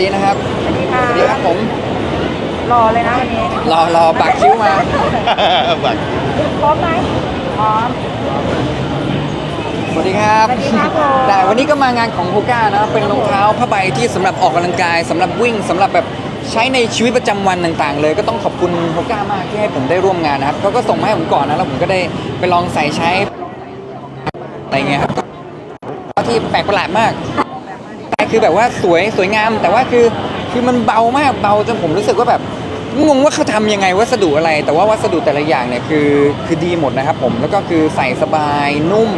ดีนะครับสวัสดีค่ะสวัสดีครับผมรอเลยนะวันนี้รอรอบักคิ้วมา บักพร้อมไหมพร้อม สวัสดีครับสวัสดีครับผม แต่วันนี้ก็มางานของโฮก้านะเป็นรองเท้าผ้าใบที่สำหรับออกกำลังกายสำหรับวิ่งสำหรับแบบใช้ในชีวิตประจำวันต่างๆ เลยก็ต้องขอบคุณโฮก้ามากที่ให้ผมได้ร่วมงานนะครับเขาก็ส่งมาให้ผมก่อนนะแล้วผมก็ได้ไปลองใส่ใช้อะไรเงี้ยครับก็ที่แปลกประหลาดมากแต่ คือแบบว่าสวยสวยงาม แต่ว่าคือคือมันเบามากเบาจนผมรู้สึกว่าแบบงงว่าเขาทำยังไงวัสดุอะไร แต่ว่าวัสดุแต่ละอย่างเนี่ยคือคือดีหมดนะครับผมแล้วก็คือใส่สบายนุ่ม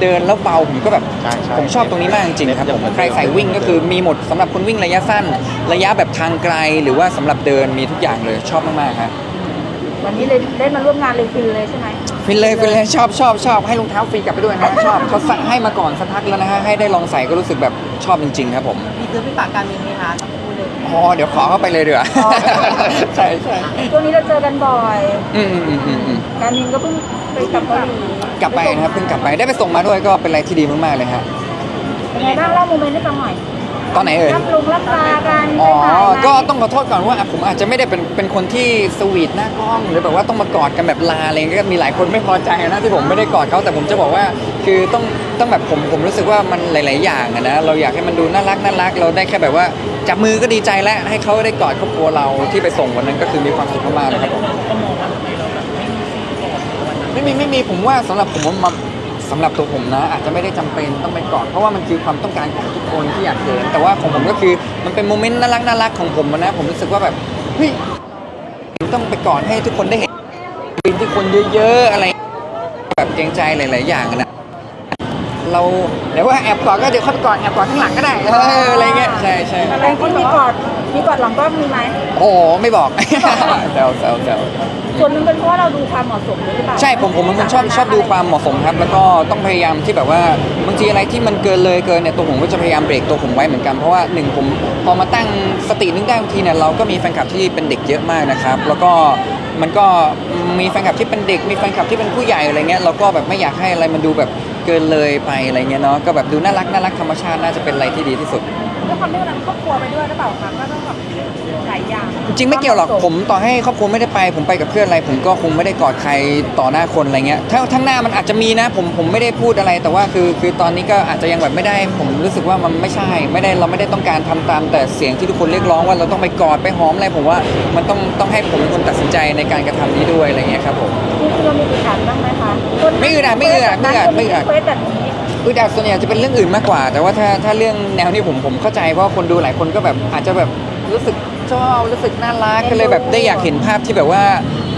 เดินแล้วเบาผมก็แบบใช่ใช่ผมชอบตรงนี้มากจริงๆครับผมใครใส่วิ่งก็คือมีหมดสำหรับคนวิ่งระยะสั้น ระยะแบบทางไกล หรือว่าสำหรับเดินมีทุกอย่างเลยชอบมากๆครับ วันนี้เลยได้มาร่วมงานเลยคือเลยใช่ไหมฟินเลยฟินเลยชอบชอบชอบให้รองเท้าฟรีกลับไปด้วยนะชอบเขาสั่งให้มาก่อนสักพักแล้วนะฮะให้ได้ลองใส่ก็รู้สึกแบบชอบจริง ๆ ครับผมมีซื้อไปฝากการมินไหมคะทั้งคู่เลย อ๋อเดี๋ยวขอเข้าไปเลยดีกว่าอ๋อ ใช่ใช่ช่วงนี้เราเจอกันบ่อย อืมอืมอืมอืมอืมการมินก็เพิ่งไปกลับเกาหลีกลับไปนะครับเพิ่งกลับไปได้ไปส่งมาด้วยก็เป็นอะไรที่ดีมากๆเลยฮะเป็นไงบ้างเล่าโมเมนต์ให้ฟังหน่อย ตอนไหนเอ่ย รับลุงรับตากันอ๋อไปถ่ายไหมก็ต้องขอโทษก่อนว่าผมอาจจะไม่ได้เป็นเป็นคนที่สวีทหน้ากล้อง หรือแบบว่าต้องมากอดกันแบบลาอะไรเงี้ยก็มีหลายคนไม่พอใจนะที่ผมไม่ได้กอดเขาแต่ผมจะบอกว่า คือต้องต้องแบบผมผมรู้สึกว่ามันหลาย ๆ อย่างอะนะเราอยากให้มันดูน่ารักน่ารัก เราได้แค่แบบว่าจับมือก็ดีใจแล้วให้เขาได้กอดครอบครัวเราที่ไปส่งวันนั้นก็คือมีความสุขมากๆเลยครับผมไม่มีไม่มีผมว่าสำหรับผมว่ามัน สำหรับตัวผมนะ อาจจะไม่ได้จำเป็นต้องไปกอดเพราะว่ามันคือความต้องการของทุกคนที่อยากเห็นแต่ว่าของผมก็คือมันเป็นโมเมนต์น่ารักน่ารักของผมนะผมรู้สึกว่าแบบเฮ้ยต้องไปกอดให้ทุกคนได้เห็นบินที่คนเยอะๆอะไรแบบเกรงใจหลาย ๆ อย่างนะเราเดี๋ยวว่าแอบกอดก็เดี๋ยวเข้าไปกอดแอบกอดข้างหลังก็ได้เอออะไรเงี้ยใช่ใช่อะไรที่มีกอด มีกอดหลังกล้องมีไหมโอ้โหไม่บอก แซวแซวแซวส่วนหนึงเป็นเพราะว่าเราดูความเหมาะสมด้วยหรือเปล่าใช่ผมผมเป็นคนชอบชอบดูความเหมาะสมครับ แล้วก็ต้องพยายามที่แบบว่าบางทีอะไรที่มันเกินเลยเกินเนี่ยตัวผมก็จะพยายามเบรกตัวผมไว้เหมือนกันเพราะว่าหนึ่งผมพอมาตั้งสตินึกได้บางทีเนี่ยเราก็มีแฟนคลับที่เป็นเด็กเยอะมากนะครับแล้วก็มันก็มีแฟนคลับที่เป็นเด็ก มีแฟนคลับที่เป็นผู้ใหญ่อะไรเงี้ยเราก็แบบไม่อยากให้อะไรมันดูแบบเกินเลยไปอะไรเงี้ยเนาะก็แบบดูน่ารักน่ารักธรรมชาติน่าจะเป็นอะไรที่ดีที่สุด ด้วยความที่วันนั้นครอบครัวไปด้วยหรือเปล่าคะก็ต้องแบบหลายอย่างจริงๆไม่เกี่ยวหรอกผมต่อให้ครอบครัวไม่ได้ไป ผมไปกับเพื่อนอะไร ผมก็คงไม่ได้กอดใครต่อหน้าคนอะไรเงี้ยถ้าทั้างหน้ามันอาจจะมีนะ ผมผมไม่ได้พูดอะไร แต่ว่าคือคือตอนนี้ก็อาจจะยังแบบไม่ได้ ผมรู้สึกว่ามันไม่ใช่ ไม่ได้เราไม่ได้ต้องการทำตาม แต่เสียงที่ทุกคนเรียกร้องว่าเราต้องไปกอดไปหอมอะไรผมว่ามันต้องต้องให้ผมเป็นคนตัดสินใจในการกระทำนี้ด้วยอะไรเงี้ยครับผมจริงๆเรามีอึดอัดบ้างไหมคะไม่อึดอัดไม่อึดอัดไม่อึดอัดไม่อึดอัด เควสแบบนี้ อึดอัดส่วนใหญ่จะเป็นเรื่องอื่นมากกว่า แต่ว่าถ้าถ้าเรื่องแนวนี้ผมผมเข้าใจเพราะว่าคนดูหลายคนก็แบบอาจจะแบบรู้สึกชอบรู้สึกน่ารักก็เลยแบบได้อยากเห็นภาพที่แบบว่า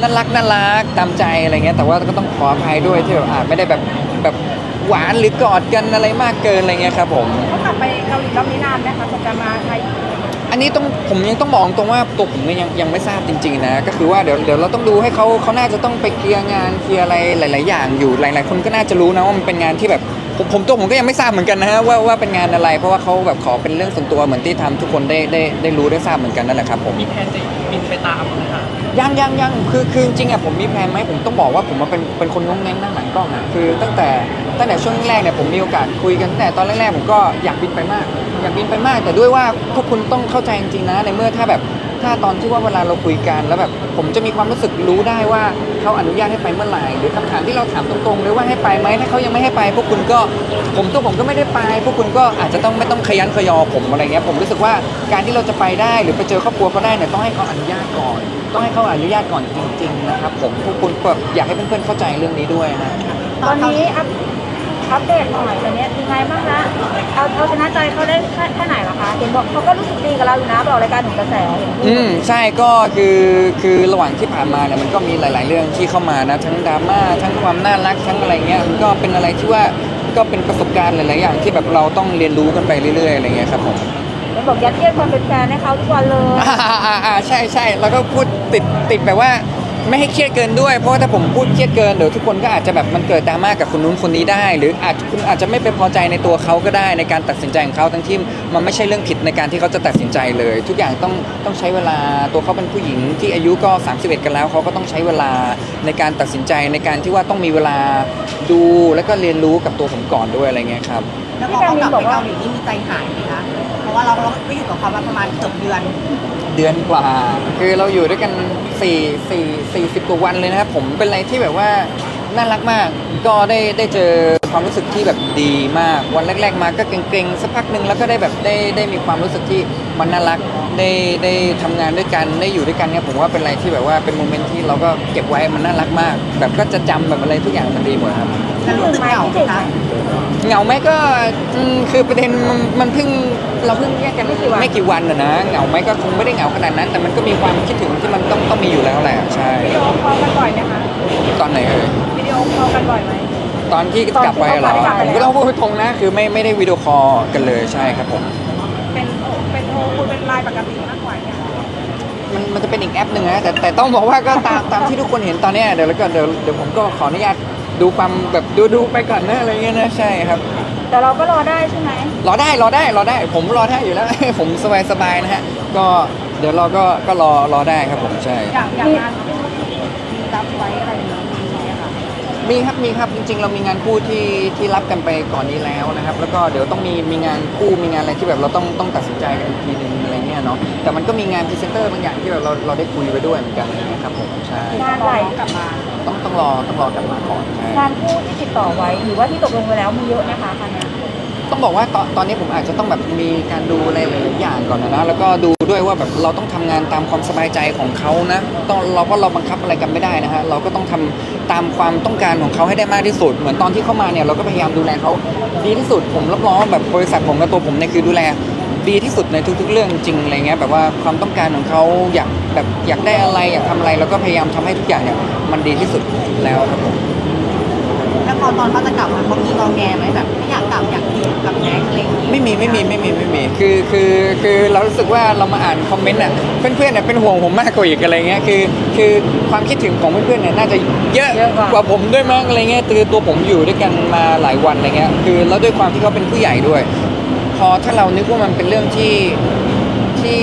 น่ารักน่ารักตามใจอะไรเงี้ยแต่ว่าก็ต้องขออภัยด้วยที่แบบอาจไม่ได้แบบแบบหวานหรือกอดกันอะไรมากเกินอะไรเงี้ยครับผม เขากลับไปเกาหลีรอบนี้นานไหมคะจะมาไทยอันนี้ต้องผมยังต้องบอกตรงว่าตัวผมเนี่ยยังยังไม่ทราบจริงๆนะก็คือว่าเดี๋ยวเดี๋ยวเราต้องดูให้เขาเขาน่าจะต้องไปเคลียร์งานเคลียร์อะไรหลาย ๆ อย่างอยู่หลาย ๆ คนก็น่าจะรู้นะว่ามันเป็นงานที่แบบ ผมผมตัวผมก็ยังไม่ทราบเหมือนกันนะฮะว่าว่าเป็นงานอะไร เพราะว่าเขาแบบขอเป็นเรื่องส่วนตัวเหมือนที่ทำทุกคนได้ได้ได้รู้ได้ทราบเหมือนกันนั่นแหละครับผมมีแผนจะบินไปตามนะคะยังยังยังคือคือจริงๆอะผมมีแพลนไหมผมต้องบอกว่าผมมาเป็นเป็นคนงงแงงนั่งหลังกล้องอะคือตั้งแต่ตั้งแต่ช่วงแรกเนี่ยผมมีโอกาสคุยกันตั้งแต่ตอนแรกๆผมก็อยากบินไปมาก อยากบินไปมาก แต่ด้วยว่าพวกคุณต้องเข้าใจจริงๆนะในเมื่อถ้าแบบ ถ้าตอนที่ว่าเวลาเราคุยกันแล้วแบบผมจะมีความรู้สึกรู้ได้ว่าเขาอนุญาตให้ไปเมื่อไหร่หรือคำถามที่เราถามตรงๆเลยว่าให้ไปไหมถ้าเขายังไม่ให้ไป พวกคุณก็ผมตัวผมก็ไม่ได้ไป พวกคุณก็อาจจะต้องไม่ต้องขยันขยอผมอะไรเงี้ยผมรู้สึกว่าการที่เราจะไปได้หรือไปเจอครอบครัวเขาได้เนี่ยต้องให้เขาอนุญาตก่อน ต้องให้เขาอนุญาตก่อนจริง ๆ นะครับผมพวกคุณแบบอยากให้เพื่อนๆเข้าใจเรื่องนี้ด้วยนะตอนนี้ อัพอัปเดตหน่อยตอนนี้ยังไงบ้างนะเอาเอาชนะใจเขาได้แค่แค่ไหนล่ะคะเห็นบอกเขาก็รู้สึกดีกับเราอยู่นะบอกรายการหนึ่งกระแสเห็นพูดอืมใช่ก็คือคือระหว่างที่ผ่านมาเนี่ยมันก็มีหลาย ๆ เรื่องที่เข้ามานะทั้งดราม่าทั้งความน่ารักทั้งอะไรเงี้ยมันก็เป็นอะไรที่ว่าก็เป็นประสบการณ์หลาย ๆ อย่างที่แบบเราต้องเรียนรู้กันไปเรื่อย ๆ อะไรเงี้ยครับผม เห็นบอกยัดเยียดความเป็นแฟนให้เขาทุกวันเลย อ่าอ่าอ่าใช่ใช่แล้วก็พูดติดติดแบบว่า ไม่ให้เครียดเกินด้วย เพราะว่าถ้าผมพูดเครียดเกินเดี๋ยวทุกคนก็อาจจะแบบมันเกิดดราม่ากับคนนู้นคนนี้ได้ หรืออาจคุณอาจจะไม่ไปพอใจในตัวเขาก็ได้ในการตัดสินใจของเขาทั้งที่มันไม่ใช่เรื่องผิดในการที่เขาจะตัดสินใจเลย ทุกอย่างต้องต้องใช้เวลาตัวเขาเป็นผู้หญิงที่อายุก็ 31 กันแล้วเขาก็ต้องใช้เวลาในการตัดสินใจในการที่ว่าต้องมีเวลาดูแล้วก็เรียนรู้กับตัวผมก่อนด้วยอะไรเงี้ยครับ แล้วพอเขากลับไปเกาหลีนี่มีใจหายไหมคะ เพราะว่าเราเราก็อยู่กับเขามาประมาณเกือบเดือน เดือนกว่า คือเราอยู่ด้วยกัน4 4 40กว่าวันเลยนะครับผมเป็นอะไรที่แบบว่าน่ารักมาก ก็ได้ได้เจอความรู้สึกที่แบบดีมาก วันแรก ๆ มาก็เกรงๆสักพักหนึ่งแล้วก็ได้แบบได้ได้มีความรู้สึกที่มันน่ารัก ได้ได้ทำงานด้วยกันได้อยู่ด้วยกันเนี่ยผมว่าเป็นอะไรที่แบบว่าเป็นโมเมนต์ที่เราก็เก็บไว้มันน่ารักมาก แบบก็จะจำแบบอะไรทุกอย่างมันดีหมดครับ แล้วรู้สึกเหงาไหมคะ เหงาไหมก็อืมคือประเด็นมันมันเพิ่ง เราเพิ่งแยกกันไม่กี่วันไม่กี่วันนะนะเหงาไหมก็คงไม่ได้เหงาขนาดนั้น แต่มันก็มีความคิดถึงที่มันต้องต้องมีอยู่แล้วแหละใช่วิดีโอคอลกันบ่อยไหมคะตอนไหนเอ่ยวิดีโอคอลกันบ่อยไหมตอนที่กลับไปเหรอตอนที่กลับไปผมก็ต้องพูดตรงนะคือไม่ไม่ได้วิดีโอคอลกันเลยใช่ครับผมเป็นโอเป็นโทรคุยเป็นไลน์ปกติมากกว่าเนี่ยมันมันจะเป็นอีกแอปหนึ่งนะแต่แต่ต้องบอกว่าก็ตามตามที่ทุกคนเห็นตอนเนี้ยเดี๋ยวแล้วก็เดี๋ยวเดี๋ยวผมก็ขออนุญาต ดูความแบบดูดูไปก่อนนะอะไรเงี้ยนะใช่ครับ แต่เราก็รอได้ใช่ไหมรอได้รอได้รอได้ ผมรอได้อยู่แล้ว ผมสบายสบายนะฮะก็เดี๋ยวเราก็ก็รอรอได้ครับผมใช่ อย่างอย่างงานคู่ที่มีรับไว้อะไรอย่างเงี้ยมีไหมคะมีครับมีครับจริง ๆ เรามีงานคู่ที่ที่รับกันไปก่อนนี้แล้วนะครับ แล้วก็เดี๋ยวต้องมีมีงานคู่มีงานอะไรที่แบบเราต้องต้องตัดสินใจกันอีกทีหนึงอะไรเงี้ยเนาะแต่มันก็มีงานพรีเซนเตอร์บางอย่างที่แบบเราเราได้คุยไปด้วยเหมือนกันอะไรเงี้ยครับผมใช่งานไหลกลับมา ต้องต้องรอต้องรอกลับมาก่อนใช่งานคู่ที่ติดต่อไว้หรือว่าที่ตกลงไว้แล้วมีเยอะนะคะคันเนี้ยต้องบอกว่าตอนตอนนี้ผมอาจจะต้องแบบมีการดูอะไรหลายๆอย่างก่อนนะนะแล้วก็ดูด้วยว่าแบบเราต้องทำงานตามความสบายใจของเขานะต้องเราก็เราบังคับอะไรกันไม่ได้นะฮะเราก็ต้องทำตามความต้องการของเขาให้ได้มากที่สุด เหมือนตอนที่เข้ามาเนี่ยเราก็พยายามดูแลเขาดีที่สุดผมรับรองว่าแบบบริษัทผมกับตัวผมเนี่ยคือดูแล ดีที่สุดในทุก ๆ เรื่องจริงอะไรเงี้ยแบบว่าความต้องการของเขาอยากแบบอยากได้อะไรอยากทำอะไรเราก็พยายามทำให้ทุกอย่างเนี่ยมันดีที่สุดแล้วครับผมแล้วพอตอนเขาจะกลับมาเขามีงอแงไหมแบบไม่อยากกลับอยากอยู่กับแน็กอะไรอย่างงี้ไม่มีไม่มีไม่มีไม่มีคือคือคือเรารู้สึกว่าเรามาอ่านคอมเมนต์อะเพื่อนๆเนี่ยเป็นห่วงผมมากกว่าอีกอะไรเงี้ยคือคือความคิดถึงของเพื่อนๆเนี่ยน่าจะเยอะเยอะกว่า กว่าผมด้วยมั้งอะไรเงี้ยคือตัวผมอยู่ด้วยกันมาหลายวันอะไรเงี้ยคือแล้วด้วยความที่เขาเป็นผู้ใหญ่ด้วย พอถ้าเรานึกว่ามันเป็นเรื่องที่ที่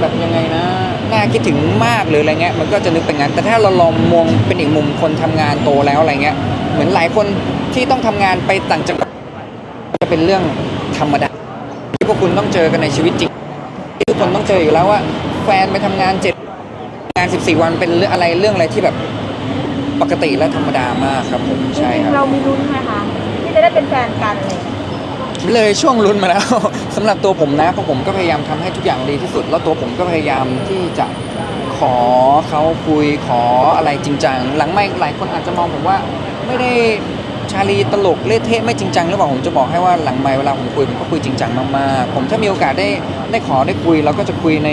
แบบยังไงนะน่าคิดถึงมากหรืออะไรเงี้ยมันก็จะนึกเป็นงั้น แต่ถ้าเราลองมองเป็นอีกมุมคนทำงานโตแล้วอะไรเงี้ย เหมือนหลายคนที่ต้องทำงานไปต่างจังหวัดจะเป็นเรื่องธรรมดาที่พวกคุณต้องเจอกันในชีวิตจริงที่ทุกคนต้องเจออยู่แล้วว่า แฟนไปทำงานเจ็ดงาน 14 วันเป็นเรื่องอะไรเรื่องอะไรที่แบบปกติและธรรมดามากครับผมใช่ครับเรามีลุ้นไหมคะที่จะได้เป็นแฟนกันเลย เลยช่วงลุ้นมาแล้ว สำหรับตัวผมนะเพราะผมก็พยายามทำให้ทุกอย่างดีที่สุด แล้วตัวผมก็พยายามที่จะขอเขาคุยขออะไรจริงจังหลังไม่หลายคนอาจจะมองผมว่าไม่ได้ชาลีตลกเล่เทะไม่จริงจังหรือเปล่าผมจะบอกให้ว่าหลังไม่เวลาผมคุยผมก็คุยจริงจังมากๆผมถ้ามีโอกาสได้ได้ขอได้คุยเราก็จะคุยใน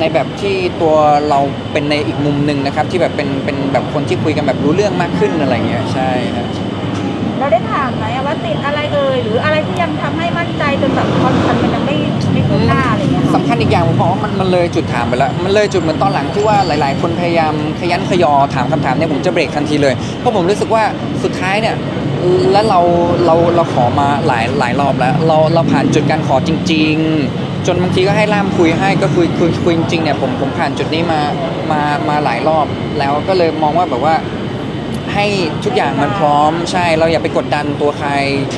ในแบบที่ตัวเราเป็นในอีกมุมหนึ่งนะครับ ที่แบบเป็นเป็นแบบคนที่คุยกันแบบรู้เรื่องมากขึ้นอะไรเงี้ยใช่ครับ เราได้ถามไหมว่าติดอะไรเอ่ยหรืออะไรที่ยังทำให้มั่นใจจนแบบความสัมพันธ์มันยังไม่ไม่คืบหน้าอะไรอย่างเงี้ยค่ะสำคัญอีกอย่างผมบอกว่ามันมันเลยจุดถามไปแล้วมันเลยจุดเหมือนตอนหลังที่ว่าหลาย ๆ คนพยายามขยันขยอถามคำถามเนี่ยผมจะเบรกทันทีเลยเพราะผมรู้สึกว่าสุดท้ายเนี่ยแล้วเราเราเราขอมาหลายหลายรอบแล้ว เราเราผ่านจุดการขอจริง ๆ จนบางทีก็ให้ล่ามคุยให้ก็คุยคุยคุยจริงๆเนี่ยผมผมผ่านจุดนี้มามามาหลายรอบแล้วก็เลยมองว่าแบบว่า ให้ทุกอย่างมันพร้อมใช่เราอย่าไปกดดันตัวใคร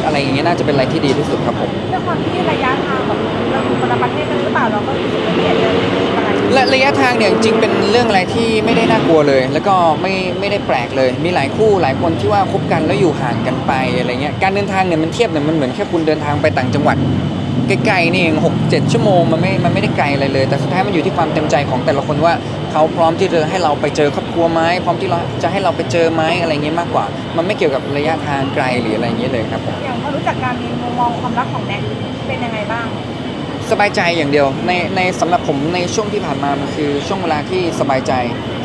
อะไรอย่างเงี้ยน่าจะเป็นอะไรที่ดีที่สุดครับผม ด้วยความที่ระยะทางแบบเราอยู่คนละประเทศกันหรือเปล่าเราก็รู้สึกว่าเนี่ยจะมีอะไรและระยะทางเนี่ยจริงๆเป็นเรื่องอะไรที่ไม่ได้น่ากลัวเลย แล้วก็ไม่ไม่ได้แปลกเลย มีหลายคู่หลายคนที่ว่าคบกันแล้วอยู่ห่างกันไปอะไรเงี้ยการเดินทางเนี่ยมันเทียบเนี่ยมันเหมือนแค่คุณเดินทางไปต่างจังหวัดใกล้ๆนี่เองหกเจ็ดชั่วโมงมันไม่มันไม่ได้ไกลอะไรเลย แต่สุดท้ายมันอยู่ที่ความเต็มใจของแต่ละคนว่า เขาพร้อมที่จะให้เราไปเจอครอบครัวไหมพร้อมที่เราจะให้เราไปเจอไหมอะไรเงี้ยมากกว่า มันไม่เกี่ยวกับระยะทางไกลหรืออะไรเงี้ยเลยครับผมอย่างพอรู้จักการมีมุมมองความรักของแน็กเป็นยังไงบ้าง สบายใจอย่างเดียวในในสำหรับผมในช่วงที่ผ่านมามันคือช่วงเวลาที่สบายใจ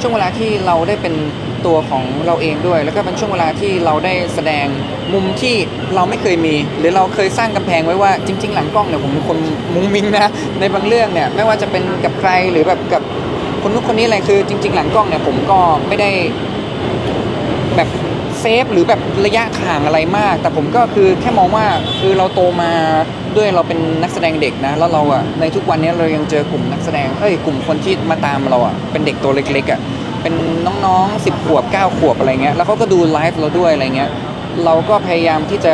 ช่วงเวลาที่เราได้เป็นตัวของเราเองด้วย แล้วก็เป็นช่วงเวลาที่เราได้แสดงมุมที่เราไม่เคยมี หรือเราเคยสร้างกำแพงไว้ว่าจริง ๆ หลังกล้องเนี่ยผมเป็นคนมุ้งมิ้งนะในบางเรื่องเนี่ยไม่ว่าจะเป็นกับใครหรือแบบกับ คนนู้นคนนี้อะไรคือจริง ๆ หลังกล้องเนี่ยผมก็ไม่ได้แบบเซฟหรือแบบระยะห่างอะไรมาก แต่ผมก็คือแค่มองว่าคือเราโตมาด้วยเราเป็นนักแสดงเด็กนะ แล้วเราอะในทุกวันนี้เรายังเจอกลุ่มนักแสดงเอ้ยกลุ่มคนที่มาตามเราอะเป็นเด็กตัวเล็กๆอะเป็นน้องๆ10ขวบ9ขวบอะไรเงี้ยแล้วเขาก็ดูไลฟ์เราด้วยอะไรเงี้ยเราก็พยายามที่จะ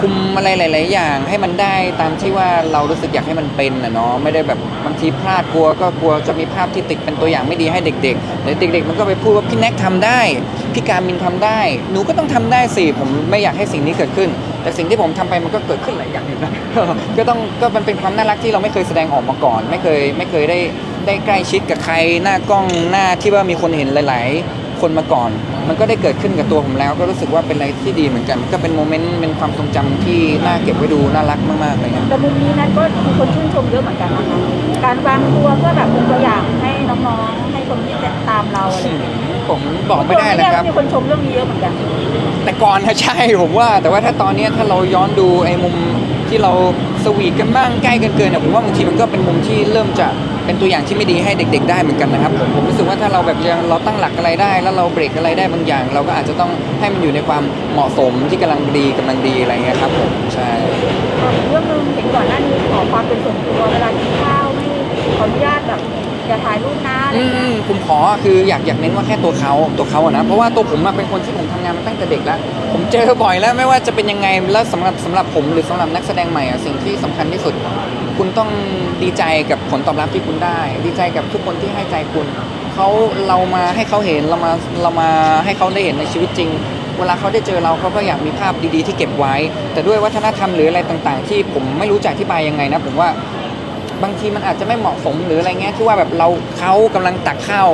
คุมอะไรหลาย ๆ อย่างให้มันได้ตามที่ว่าเรารู้สึกอยากให้มันเป็นนะเนาะไม่ได้แบบบางทีพลาดกลัวก็กลัวจะมีภาพที่ติดเป็นตัวอย่างไม่ดีให้เด็กๆเดี๋ยวเด็ก ๆ มันก็ไปพูดว่าพี่แน็กทำได้พี่การมินทำได้ หนูก็ต้องทำได้สิผมไม่อยากให้สิ่งนี้เกิดขึ้น แต่สิ่งที่ผมทำไปมันก็เกิดขึ้นหลายอย่างอยู่นะก็ต้องก็มันเป็นความน่ารักที่เราไม่เคยแสดงออกมาก่อน ไม่เคยไม่เคยได้ได้ใกล้ชิดกับใครหน้ากล้องหน้าที่ว่ามีคนเห็นหลาย ๆ คนมาก่อน มันก็ได้เกิดขึ้นกับตัวผมแล้ว ก็รู้สึกว่าเป็นอะไรที่ดีเหมือนกัน ก็เป็นโมเมนต์เป็นความทรงจำที่น่าเก็บไว้ดูน่ารักมากๆเลยครับ แต่มุมนี้นัทก็มีคนชื่นชมเยอะเหมือนกันนะคะการวางตัวเพื่อแบบเป็นตัวอย่างให้น้องๆ ให้คนที่จะตามเราอะไรอย่างเงี้ยผมบอกไม่ได้นะครับ มีคนชมเรื่องนี้เยอะเหมือนกัน แต่ก่อนนะใช่ผมว่า แต่ว่าถ้าตอนเนี้ยถ้าเราย้อนดูไอ้มุมที่เราสวีทกันบ้างใกล้กันเกินเนี่ยผมว่าบางทีมันก็เป็นมุมที่เริ่มจะ เป็นตัวอย่างที่ไม่ดีให้เด็ก ๆ ได้เหมือนกันนะครับผมผมรู้สึกว่าถ้าเราแบบยังเราตั้งหลักอะไรได้ แล้วเราเบรกอะไรได้บางอย่าง เราก็อาจจะต้องให้มันอยู่ในความเหมาะสมที่กำลังดีกำลังดีอะไรเงี้ยครับผมใช่เรื่องหนึงเห็นก่อนหน้านี้ขอความเป็นส่วนตัวเวลากินข้าวไม่ขออนุญาตแบบอย่าถ่ายรูปนะอะไรอือย่างเงี้ยมผมขอคืออยากอยากเน้นว่าแค่ตัวเขาตัวเขาอะนะเพราะว่าตัวผมอะเป็นคนที่ผมทำงานมาตั้งแต่เด็กแล้ว ผมเจอบ่อยแล้วไม่ว่าจะเป็นยังไงแล้วสำหรับสำหรับผมหรือสำหรับนักแสดงใหม่อะสิ่งที่สำคัญที่สุด คุณต้องดีใจกับผลตอบรับที่คุณได้ ดีใจกับทุกคนที่ให้ใจคุณเขาเรามาให้เขาเห็นเรามาเรามาให้เขาได้เห็นในชีวิตจริง เวลาเขาได้เจอเราเขาก็อยากมีภาพดีๆ ที่เก็บไว้ แต่ด้วยวัฒนธรรมหรืออะไรต่าง ๆ ที่ผมไม่รู้จะอธิบายยังไงนะผมว่าบางทีมันอาจจะไม่เหมาะสมหรืออะไรเงี้ยที่ว่าแบบเราเขากำลังตักข้าว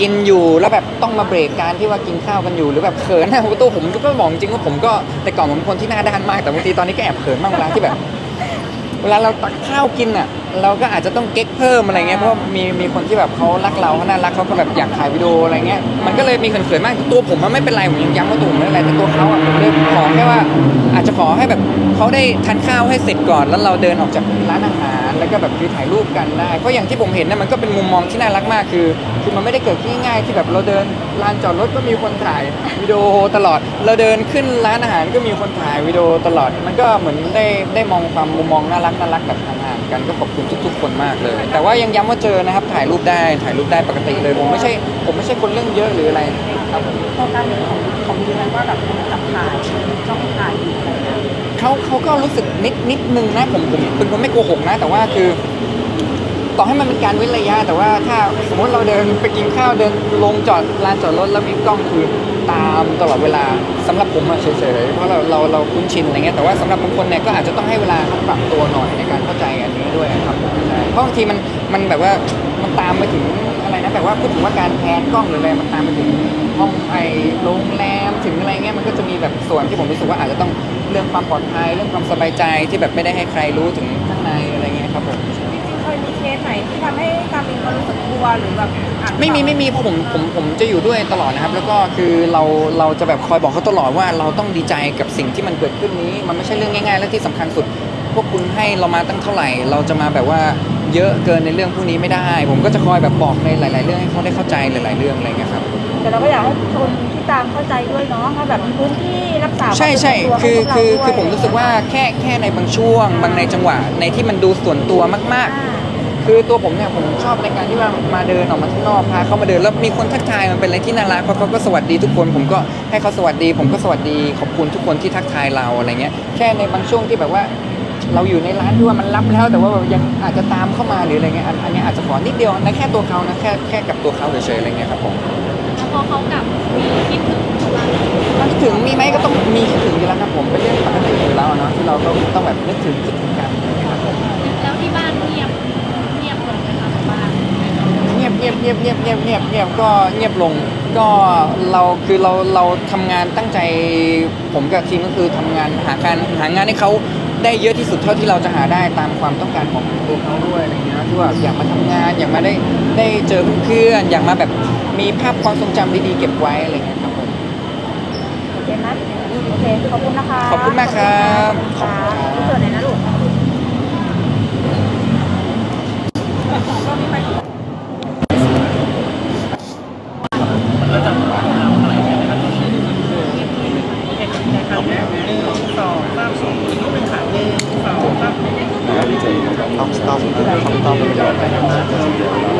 กินอยู่แล้วแบบต้องมาเบรกการที่ว่ากินข้าวกันอยู่หรือแบบเขินนะตัวผมก็บอกจริงว่าผมก็แต่ก่อนผมเป็นคนที่หน้าด้านมากแต่บางทีตอนนี้ก็แอบเขินบ้างเวลาที่แบบ เวลาเราตักข้าวกินอะ เราก็อาจจะต้องเก๊กเพิ่มอะไรเงี้ยเพราะว่ามีมีคนที่แบบเขารักเราเขาน่ารักเขาก็แบบอยากถ่ายวิดีโออะไรเงี้ยมันก็เลยมีเขินๆมากตัวผมมันไม่เป็นไรผมยังย้ำว่าตัวผมไม่เป็นไรแต่ตัวเขาอะผมเลยขอแค่ว่า อาจจะขอให้แบบเขาได้ทานข้าวให้เสร็จก่อน แล้วเราเดินออกจากร้านอาหาร แล้วก็แบบคือถ่ายรูปกันได้เพราะอย่างที่ผมเห็นนะมันก็เป็นมุมมองที่น่ารักมากคือ คือมันไม่ได้เกิดง่ายๆที่แบบเราเดินลานจอดรถก็มีคนถ่ายวิดีโอตลอด เราเดินขึ้นร้านอาหารก็มีคนถ่ายวิดีโอตลอด มันก็เหมือนได้ได้มองความมุมมองน่ารักน่ารักแบบ กันก็ขอบคุณทุก ๆ คนมากเลย แต่ว่ายังย้ำว่าเจอนะครับถ่ายรูปได้ถ่ายรูปได้ปกติเลยผมไม่ใช่ผมไม่ใช่คนเรื่องเยอะหรืออะไรครับผมโครงการหนึ่งของของดีนั้นว่าแบบจับถ่ายช่องถ่ายอะไรเงี้ยเขาเขาก็รู้สึกนิดนิดนึงนะผมผมเป็นคนไม่โกหกนะ แต่ว่าคือ ต่อให้มันเป็นการเว้นระยะ แต่ว่าถ้าสมมติเราเดินไปกินข้าวเดินลงจอดลานจอดรถแล้วมีกล้องคือตามตลอดเวลาสำหรับผมอะเฉยๆเพราะเราเราเราคุ้นชินอะไรเงี้ยแต่ว่าสำหรับบางคนเนี่ยก็อาจจะต้องให้เวลาเขาปรับตัวหน่อยในการเข้าใจอันนี้ด้วยครับใช่เพราะบางทีมันมันแบบว่ามันตามไปถึงอะไรนะแบบว่าพูดถึงว่าการแพนกล้องหรืออะไรมันตามไปถึงห้องไอโรงแรมถึงอะไรเงี้ยมันก็จะมีแบบส่วนที่ผมรู้สึกว่าอาจจะต้องเรื่องความปลอดภัยเรื่องความสบายใจที่แบบไม่ได้ให้ใครรู้ถึงข้างในอะไรเงี้ยครับผม สไหนที่ทำให้การมินเขารู้สึกกลัวหรือแบบอ่านไม่มีไม่มีเพราะผมผมผมจะอยู่ด้วยตลอดนะครับ แล้วก็คือเราเราจะแบบคอยบอกเขาตลอดว่าเราต้องดีใจกับสิ่งที่มันเกิดขึ้นนี้ มันไม่ใช่เรื่องง่าย ๆ และที่สำคัญสุด พวกคุณให้เรามาตั้งเท่าไหร่ เราจะมาแบบว่าเยอะเกินในเรื่องพวกนี้ไม่ได้ ผมก็จะคอยแบบบอกในหลาย ๆ เรื่องให้เขาได้เข้าใจหลาย ๆ เรื่องอะไรเงี้ยครับ แต่เราก็อยากให้คนที่ตามเข้าใจด้วยเนาะว่าแบบมีพื้นที่รักษาใช่ใช่วามเป็นคือส่วนตัวให้พวกเราด้วยคือคือผมรู้สึกว่าแค่แค่ในบางช่วง บางในจังหวะในที่มันดูส่วนตัวมากอ่าๆ คือตัวผมเนี่ยผมชอบในการที่ว่ามาเดินออกมาข้างนอกพาเขามาเดินแล้วมีคนทักทายมันเป็นอะไรที่น่ารักเพราะเขาก็สวัสดีทุกคน ผมก็ให้เขาสวัสดี ผมก็สวัสดีขอบคุณทุกคนที่ทักทายเราอะไรเงี้ยแค่ในบางช่วงที่แบบว่า เราอยู่ในร้านที่ว่ามันรับแล้ว แต่ว่าแบบยังอาจจะตามเข้ามาหรืออะไรเงี้ยอันอันเนี้ยอาจจะขอนิดเดียวนะแค่ตัวเขานะแค่แค่กับตัวเขาเฉยๆอะไรเงี้ยครับผมแล้วพอเขากลับมีคิดถึงบ้างไหมคิดถึงมีไหมก็ต้องมีคิดถึงอยู่แล้วครับผมเป็นเรื่องปกติอยู่แล้วเนาะที่เราก็ต้องแบบนึกถึงคิดถึงกันนะครับผม แล้วที่บ้านเงียบเงียบลงไหมคะบ้าน เงียบเงียบเงียบเงียบเงียบเงียบก็เงียบลง ก็เราคือเราเราทำงานตั้งใจผมกับทีมก็คือทำงานหาการหางานให้เขาได้เยอะที่สุดเท่าที่เราจะหาได้ตามความต้องการของตัวเขาด้วยอะไรเงี้ยที่ว่าอยากมาทำงานอยากมาได้ได้เจอเพื่อนๆอยากมาแบบมีภาพความทรงจำดีๆเก็บไว้อะไรเงี้ยครับผม โอเคไหมโอเคขอบคุณนะคะ ขอบคุณมากครับ ขอบคุณค่ะส่วนไหนนะลูก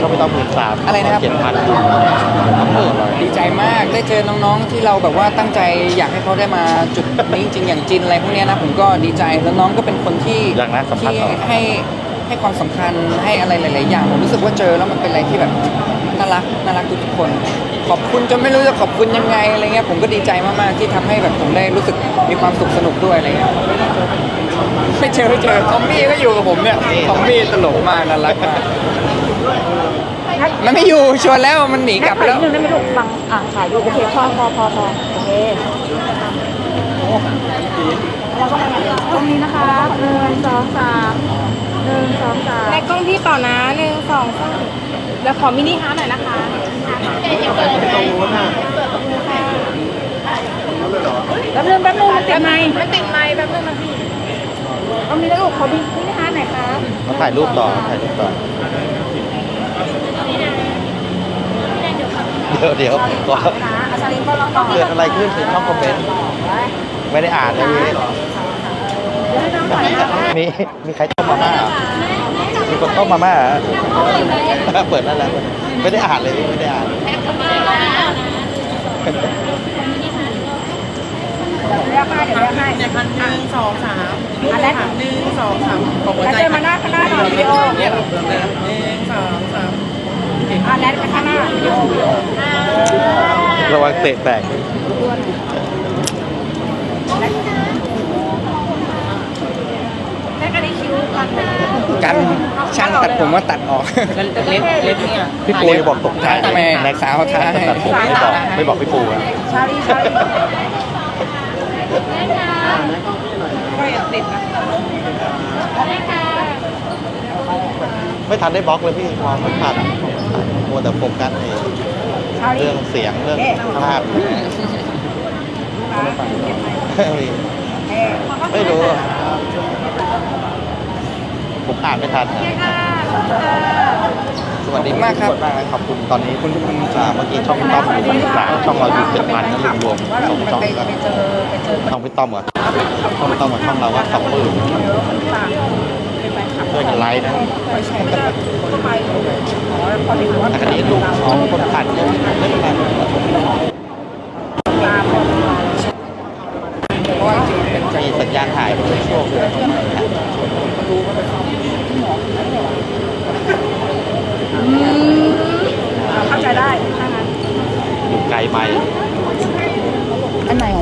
ก็ไม่ต้องหมื่น สามอะไรนะครับ เจ็ดพันสองหมื่นเลยดีใจมากได้เจอน้องๆที่เราแบบว่าตั้งใจอยากให้เขาได้มาจุดนี้จริงๆอย่างจินอะไรพวกเนี้ยนะผมก็ดีใจแล้วน้องก็เป็นคนที่อย่างนั้นสัมภาษที่ณ์ต่อ ให้ให้ความสำคัญให้อะไรหลาย ๆ อย่างผมรู้สึกว่าเจอแล้วมันเป็นอะไรที่แบบน่ารักน่ารักทุกๆคน ขอบคุณจนไม่รู้จะขอบคุณยังไงอะไรเงี้ยผมก็ดีใจมากๆที่ทำให้แบบผมได้รู้สึกมีความสุขสนุกด้วยอะไรเงี้ยไม่เจอไม่เจอทอมมี่ก็อยู่กับผมเนี่ยทอมมี่ตลกมากน่ารักมาก มันไม่อยู่ชวนแล้วมันหนีกลับถ่ายแล้วนิดนึงได้ไหมลูกฟังอะถ่ายอยู่โอเคพอพอพอพอโอเคแล้วก็ตรงนี้นะคะหนึ่งสองสามหนึ่งสองสามในกล้องพี่ต่อนะหนึ่งสองสามแล้วขอมินิฮาร์ทหน่อยนะคะแป๊บนึงแป๊บนึงมันติดไมค์มันติดไมค์แป๊บนึงนะพี่ตรงนี้นะลูกขอบินนี่นะคะหน่อยครับมาถ่ายรูปต่อถ่ายรูปต่อ เดี๋ยวเดี๋ยวก่อนนะอาชาลินก็ลองต่อเกิดอะไรขึ้นในช่องคอมเมนต์ไม่ได้อ่านเลยพี่เดี๋ยวให้น้องถ่ายนะมีมีใครต้มมาม่าเหรอมีคนต้มมาม่าเหรอเปิดแล้วแล้วไม่ได้อ่านเลยพี่ไม่ได้อ่านเรียกให้เดี๋ยวเรียกให้เนี่ยพันหนึ่งสองสามอันแรกหนึ่งสองสามขอบหัวแล้วใจเดินมาหน้าข้างหน้าหน่อยวิดีโอ เนี่ยหนึ่งสองสาม อะแนทไปข้างหน้าวิดีโอวิดีโอระวังเตะแตกแม่ก็ได้คิวกันกันช่างตัดผมว่าตัดออกเล็บเล็บเนี่ยพี่ปูยังบอกตกใจแม่สาวท้ายตัดผมไม่บอกไม่บอกพี่ปูอะชาลีชาลีก็ยังติดนะไม่ทันได้บล็อกเลยพี่พอมันตัด มัวแต่โฟกัสในชาลีเรื่องเสียงเรื่องภาพไม่รู้อะผมอ่านไม่ทันนะสวัสดีขอบคุณมากครับทุกนมากนะขอบคุณตอนนี้คุณทุกคนอ่าเมื่อกี้ช่องพี่ต้อมอยู่พันสามช่องเราอยู่เป็นพันนะรวมๆสองช่องก็ช่องพี่ต้อมกับช่องพี่ต้อมกับช่องเราว่าสองหมื่นช่วยกันไลค์นะ แต่คดีลูกน้องคนผ่านก็ไม่เป็นไรเพราะว่าจริงๆเป็นมีสัญญาณถ่ายเป็นช่วงๆเลยเข้าใจได้ถ้างั้นอยู่ไกลไปเ